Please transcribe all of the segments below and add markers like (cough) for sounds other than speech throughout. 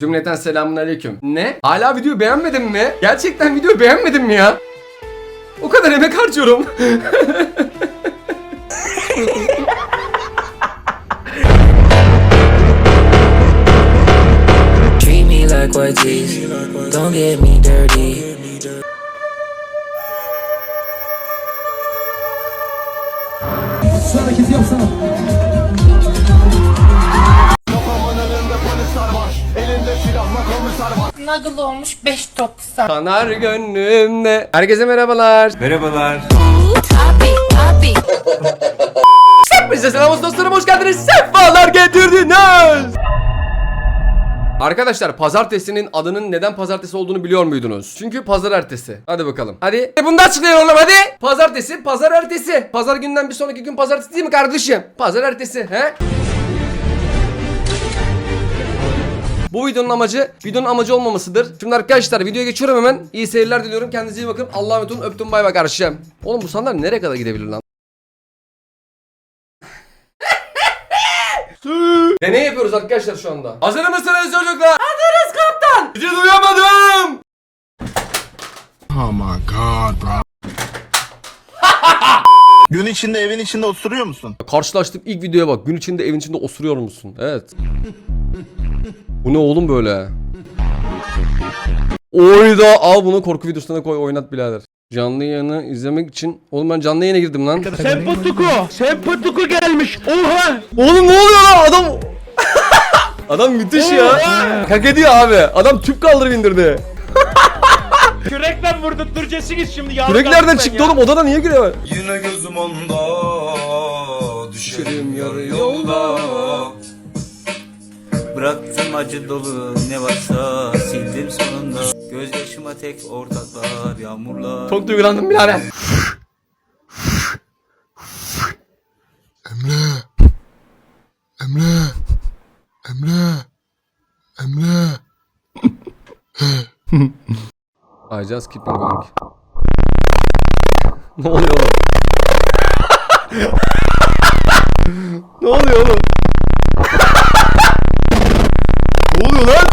Cümleten selamun aleyküm. Ne? Hala videoyu beğenmedin mi? Gerçekten videoyu beğenmedin mi ya? O kadar emek harcıyorum. (laughs) Treat me like white Nuggle olmuş 5.90. Kanar gönlümde. Herkese merhabalar. Merhabalar. Hepinize selam olsun dostlarım hoş geldiniz. Sefalar getirdiniz. Arkadaşlar pazartesinin adının neden pazartesi olduğunu biliyor muydunuz? Çünkü pazar ertesi. Hadi bakalım. Hadi. E bunu da açıklayalım hadi. Pazartesi, pazar ertesi. Pazar günden bir sonraki gün pazartesi değil mi kardeşim? Pazar ertesi he? Bu videonun amacı, videonun amacı olmamasıdır. Şimdi arkadaşlar videoya geçiyorum hemen. İyi seyirler diliyorum. Kendinize iyi bakın. Allah'a emanet olun. Öptüm bay bay kardeşim. Oğlum bu sandalye nereye kadar gidebilir lan? Deney yapıyoruz arkadaşlar şu anda. Hazır mısınız çocuklar? Hazırız kaptan. Hiç duyamadım. Gün içinde evin içinde oturuyor musun? Karşılaştık ilk videoya bak. Gün içinde evin içinde osuruyor musun? Evet. Bu ne oğlum böyle? Oyda al bunu korku videosuna koy oynat birader. Canlı yayını izlemek için Oğlum ben canlı yayına girdim lan. Sempatiko, Sempatiko gelmiş. Oha! Oğlum ne oluyor lan adam? (laughs) adam müthiş ya. Hak ediyor abi. Adam tüp kaldırıp indirdi. Kürekle vurdurturacaksınız şimdi ya. Kürek nereden çıktı oğlum? Odana niye giriyor? Yine gözüm onda Düşerim yarı yolda Bıraktım acı dolu ne varsa sildim sonunda Gözyaşıma tek ortaklar yağmurlar Çok duygulandım birader. Emre. Emre. Emre. (laughs) I just keep on going. ne oluyor oğlum? ne oluyor oğlum? ne oluyor lan?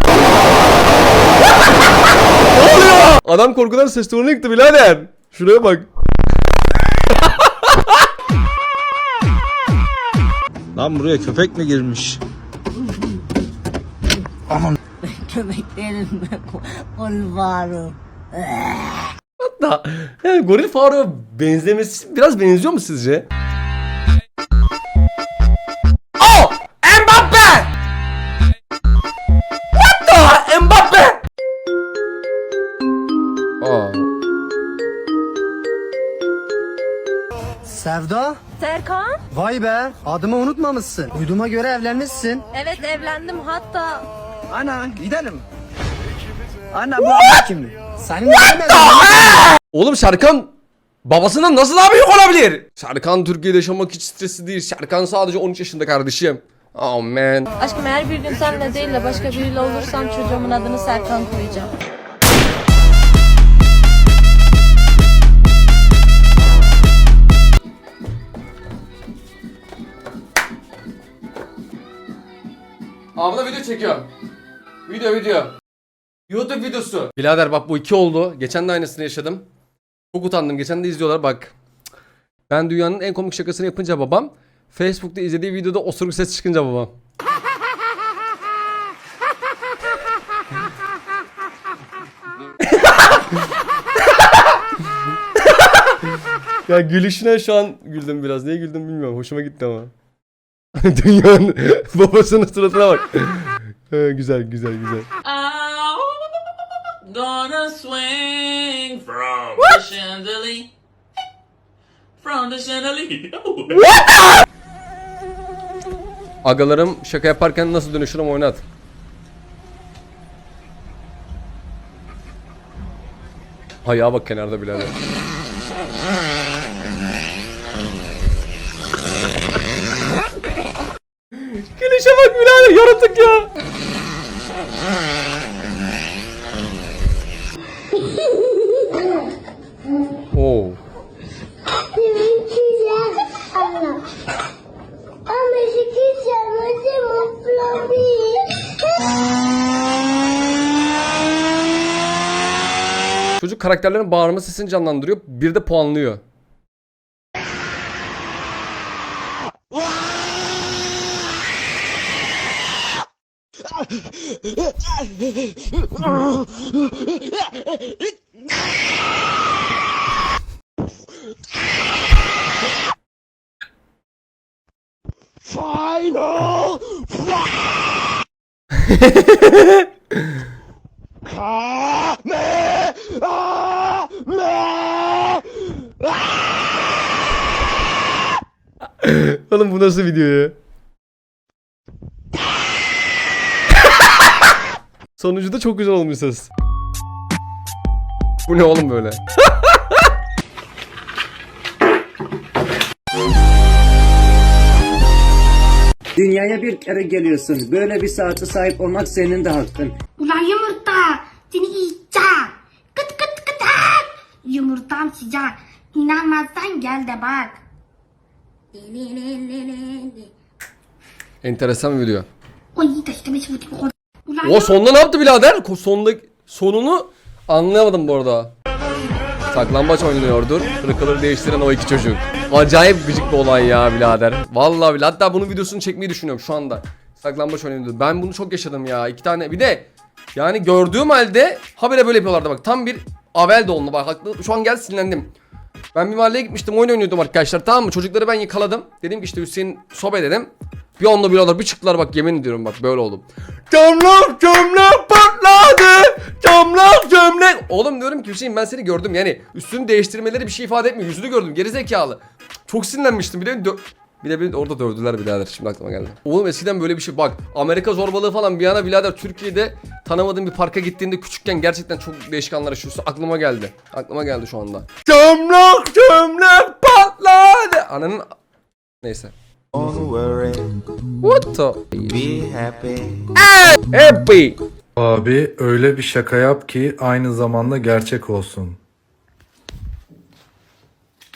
ne oluyor? Adam korkudan ses tonunu yıktı birader. Şuraya bak. Lan buraya köpek mi girmiş? köpeklerin (laughs) kurbanı. Da, yani goril Faruk'a benzemesi biraz benziyor mu sizce? Oh! Mbappe! What the? Mbappe! Aa, Sevda? Serkan? Vay be adımı unutmamışsın. Duyduğuma göre evlenmişsin. Evet evlendim hatta. Ana gidelim. Ana bu adam kim? Senin ne Oğlum Serkan babasından nasıl daha büyük olabilir? Serkan Türkiye'de yaşamak hiç stresli değil. Serkan sadece 13 yaşında kardeşim. Oh man. Aşkım eğer bir gün senle değil de başka biriyle olursam çocuğumun adını Serkan koyacağım. Abla video çekiyorum. Video video. YouTube videosu. Birader bak bu iki oldu. Geçen de aynısını yaşadım. Çok utandım. Geçen de izliyorlar bak. Ben dünyanın en komik şakasını yapınca babam. Facebook'ta izlediği videoda osuruk ses çıkınca babam. ya gülüşüne şu an güldüm biraz. Niye güldüm bilmiyorum. Hoşuma gitti ama. (laughs) Dünyanın babasının suratına bak. He, güzel güzel güzel. Gonna swing from the chandelier. From the chandelier. Agalarım şaka yaparken nasıl dönüşürüm oynat. Ayağa bak kenarda birader. Gülüşe bak birader yaratık ya. Oo. Çocuk karakterlerin bağırma sesini canlandırıyor. Bir de puanlıyor. (laughs) (laughs) Oğlum bu nasıl video ya? (laughs) Sonucu da çok güzel olmuş ses. Bu ne oğlum böyle? (laughs) Dünyaya bir kere geliyorsun. Böyle bir saate sahip olmak senin de hakkın. Ulan yumurta seni yiyeceğim. Kıt kıt kıt. Yumurtam sıcak. İnanmazsan gel de bak. Enteresan bir video. O sonunda ne yaptı birader? Sonunda sonunu anlayamadım bu arada. Saklambaç oynuyordur. Kırıkları değiştiren o iki çocuk. Acayip gıcık bir olay ya birader. Vallahi bile. Hatta bunun videosunu çekmeyi düşünüyorum şu anda. Saklambaç oynuyordu. Ben bunu çok yaşadım ya. İki tane. Bir de yani gördüğüm halde habire böyle yapıyorlardı bak. Tam bir Avel de onunla bak. Haklı. Şu an gel sinirlendim. Ben bir mahalleye gitmiştim oyun oynuyordum arkadaşlar tamam mı? Çocukları ben yakaladım. Dedim ki işte Hüseyin sobe dedim. Bir onunla bir onlar bir çıktılar bak yemin ediyorum bak böyle oldum. Camlar gömlek patladı. Camlar gömlek. Oğlum diyorum ki Hüseyin ben seni gördüm yani üstünü değiştirmeleri bir şey ifade etmiyor. Yüzünü gördüm geri zekalı. Çok sinirlenmiştim bir de dö- bir de bir orada dövdüler birader şimdi aklıma geldi. Oğlum eskiden böyle bir şey bak Amerika zorbalığı falan bir yana birader Türkiye'de tanımadığın bir parka gittiğinde küçükken gerçekten çok değişik anlar yaşıyorsun. Aklıma geldi. Aklıma geldi şu anda. Gömlek gömlek patladı. Ananın neyse. What the? Be happy Happy. Abi öyle bir şaka yap ki aynı zamanda gerçek olsun.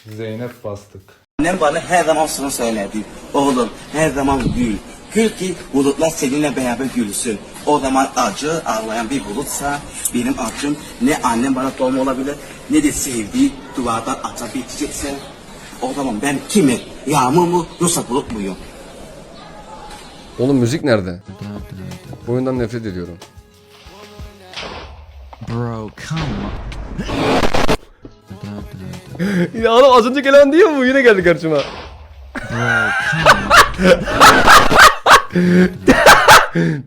Zeynep bastık. Annem bana her zaman şunu söyledi. Oğlum her zaman gül. Gül ki bulutlar seninle beraber gülsün. O zaman acı ağlayan bir bulutsa benim acım ne annem bana doğum olabilir ne de sevdiği duvardan atabilecekse o zaman ben kimi? Yağmur mu yoksa bulut muyum? Oğlum müzik nerede? Bu oyundan nefret ediyorum. Bro, come (laughs) ya oğlum az önce gelen değil mi bu? Yine geldi karşıma. (laughs)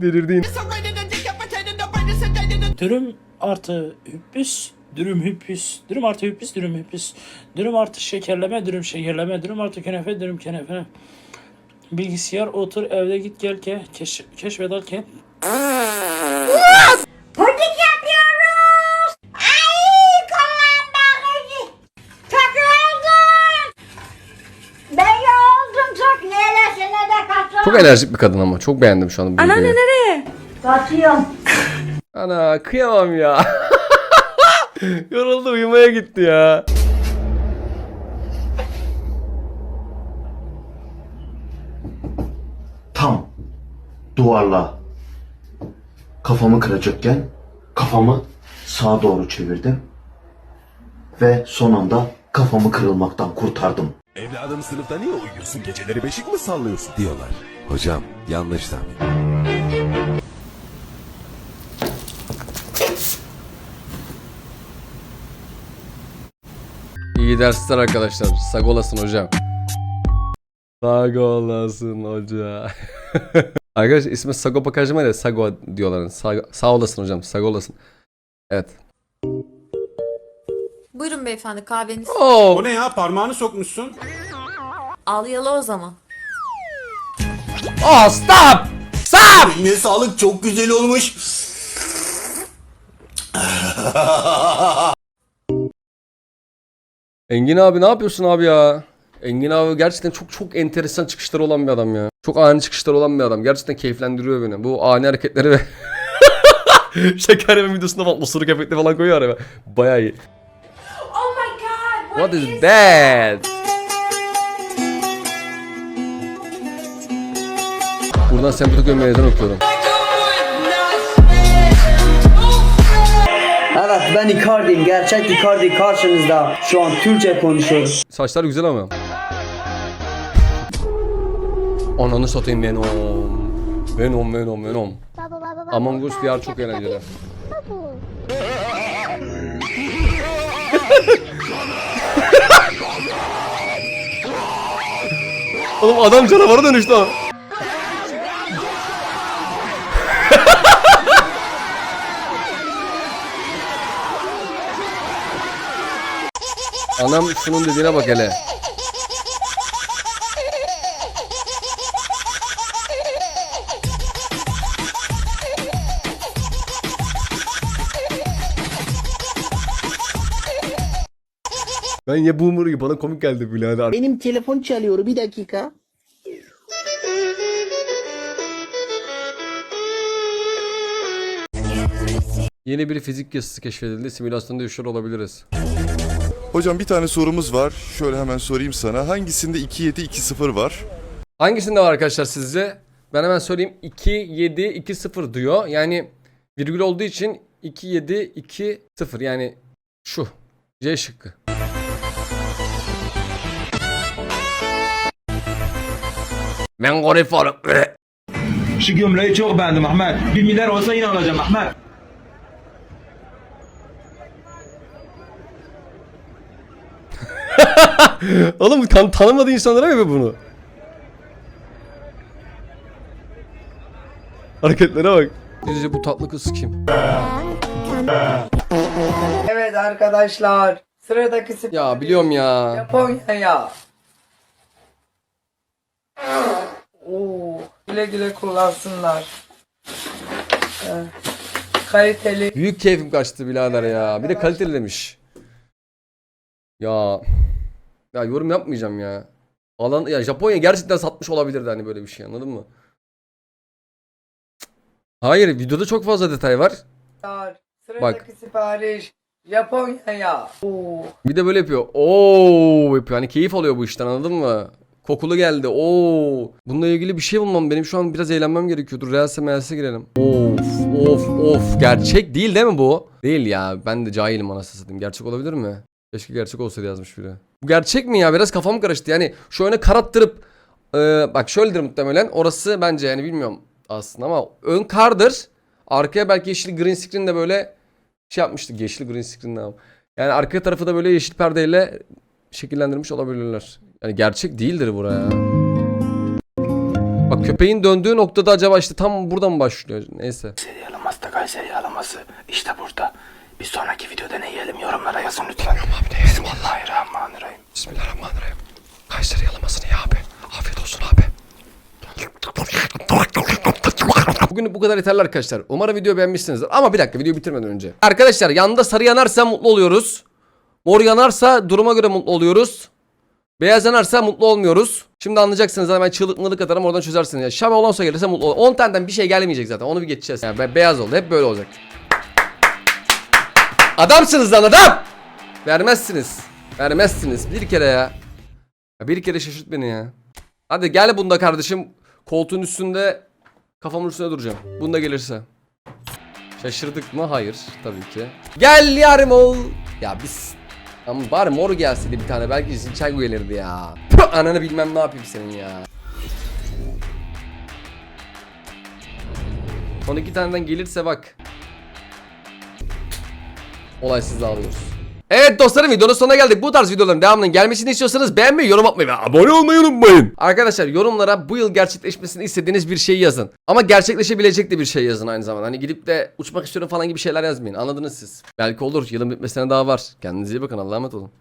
Delirdin. Dürüm artı hüppüs, dürüm hüppüs, dürüm artı hüppüs, dürüm hüppüs, dürüm artı şekerleme, dürüm şekerleme, dürüm artı künefe, dürüm künefe. Bilgisayar otur evde git gel ke, keş, keşfet al ke. Puding yapıyoruz. Ay kolum bakıcı. Çok yoruldum. Ben yoruldum çok. Neresine de kaçıyorum. Çok enerjik bir kadın ama. Çok beğendim şu an bu videoyu. nereye? Kaçıyorum. Ana kıyamam ya. (laughs) Yoruldu uyumaya gitti ya. Tam duvarla kafamı kıracakken kafamı sağa doğru çevirdim. Ve son anda kafamı kırılmaktan kurtardım. Evladım sınıfta niye uyuyorsun? Geceleri beşik mi sallıyorsun? Diyorlar. Hocam yanlış tahmin. İyi dersler arkadaşlar. Sag olasın hocam. Sag olasın hoca. (laughs) Arkadaşlar ismi Sagopa Kajmer ya Sago diyorlar. Sag sağ olasın hocam. Sag olasın. Evet. Buyurun beyefendi kahveniz. Oo. ne ya parmağını sokmuşsun? Ağlayalı o zaman. Oh stop! Stop! Ne sağlık çok güzel olmuş. Engin abi ne yapıyorsun abi ya? Engin abi gerçekten çok çok enteresan çıkışları olan bir adam ya. Çok ani çıkışları olan bir adam. Gerçekten keyiflendiriyor beni. Bu ani hareketleri ve (laughs) şeker yeme videosunda falan osuruk efekti falan koyuyor araya. Bayağı iyi. Oh my god. What is that? Buradan sempatik meydan okuyorum. Evet Ben Icardi'yim. Gerçek Icardi karşınızda. Şu an Türkçe konuşuyorum. Saçlar güzel ama. Ananı satayım Venom. Venom, Venom, Venom. Among Us VR çok eğlenceli. (laughs) Oğlum adam canavara dönüştü Anam şunun dediğine bak hele. Ben ya boomer gibi bana komik geldi birader. Benim telefon çalıyor bir dakika. Yeni bir fizik yasası keşfedildi. Simülasyonda yaşıyor olabiliriz. Hocam bir tane sorumuz var. Şöyle hemen sorayım sana. Hangisinde 2720 var? Hangisinde var arkadaşlar sizce? Ben hemen söyleyeyim. 2 7 2 0 diyor. Yani virgül olduğu için 2 7 2 0 yani şu. C şıkkı. Ben garip. Şu gömleği çok beğendim Ahmet. Bir milyar olsa yine alacağım Ahmet. (laughs) Oğlum tan tanımadığı insanlara mı bunu? Hareketlere bak. Sizce bu tatlı kız kim? Evet arkadaşlar. Sıradaki sipariş Ya biliyorum ya. Japonya'ya. Oo, güle güle kullansınlar. Ee, kaliteli Büyük keyfim kaçtı birader ya. Bir de kaliteli demiş. Ya ya yorum yapmayacağım ya. Alan ya Japonya gerçekten satmış olabilirdi hani böyle bir şey anladın mı? Hayır videoda çok fazla detay var. Sıradaki sipariş Japonya'ya. Oo, Bir de böyle yapıyor. Oo yapıyor. Hani keyif alıyor bu işten anladın mı? Kokulu geldi. Oo. Bununla ilgili bir şey bulmam. Benim şu an biraz eğlenmem gerekiyordur. Reels'e meels'e girelim. Of of of. Gerçek değil değil mi bu? Değil ya. Ben de cahilim anasını satayım. Gerçek olabilir mi? Keşke gerçek olsaydı yazmış biri. Bu gerçek mi ya? Biraz kafam karıştı. Yani şu öne karattırıp e, bak şöyledir muhtemelen. Orası bence yani bilmiyorum aslında ama ön kardır. Arkaya belki yeşil green screen de böyle şey yapmıştık. Yeşil green screen ne? Yani arka tarafı da böyle yeşil perdeyle şekillendirmiş olabilirler. Yani gerçek değildir buraya. Bak köpeğin döndüğü noktada acaba işte tam buradan mı başlıyor? Neyse. Yalaması da Kayseri yalaması. İşte burada. Bir sonraki videoda ne yiyelim yorumlara yazın lütfen. Bismillahirrahmanirrahim. Bismillahirrahmanirrahim. Kayseri yalamasını ya abi. Afiyet olsun abi. Bugün bu kadar yeterli arkadaşlar. Umarım video beğenmişsinizdir. Ama bir dakika videoyu bitirmeden önce. Arkadaşlar yanında sarı yanarsa mutlu oluyoruz. Mor yanarsa duruma göre mutlu oluyoruz. Beyaz yanarsa mutlu olmuyoruz. Şimdi anlayacaksınız zaten ben çığlıkmalık atarım oradan çözersiniz. Ya Şam olonsa gelirse mutlu ol. 10 taneden bir şey gelmeyecek zaten onu bir geçeceğiz. Yani be- beyaz oldu hep böyle olacak. Adamsınız lan adam. Vermezsiniz. Vermezsiniz bir kere ya. ya bir kere şaşırt beni ya. Hadi gel bunda kardeşim. Koltuğun üstünde kafamın üstüne duracağım. Bunda gelirse. Şaşırdık mı? Hayır tabii ki. Gel yarım ol. Ya biz ama bari mor gelseydi bir tane belki Zinchang gelirdi ya. Puh, ananı bilmem ne yapayım senin ya. Son iki taneden gelirse bak. Olaysız dağılıyoruz. Evet dostlarım videonun sonuna geldik. Bu tarz videoların devamının gelmesini istiyorsanız beğenmeyi, yorum atmayı ve abone olmayı unutmayın. Arkadaşlar yorumlara bu yıl gerçekleşmesini istediğiniz bir şey yazın. Ama gerçekleşebilecek de bir şey yazın aynı zamanda. Hani gidip de uçmak istiyorum falan gibi şeyler yazmayın. Anladınız siz. Belki olur. Yılın bitmesine daha var. Kendinize iyi bakın. Allah'a emanet olun.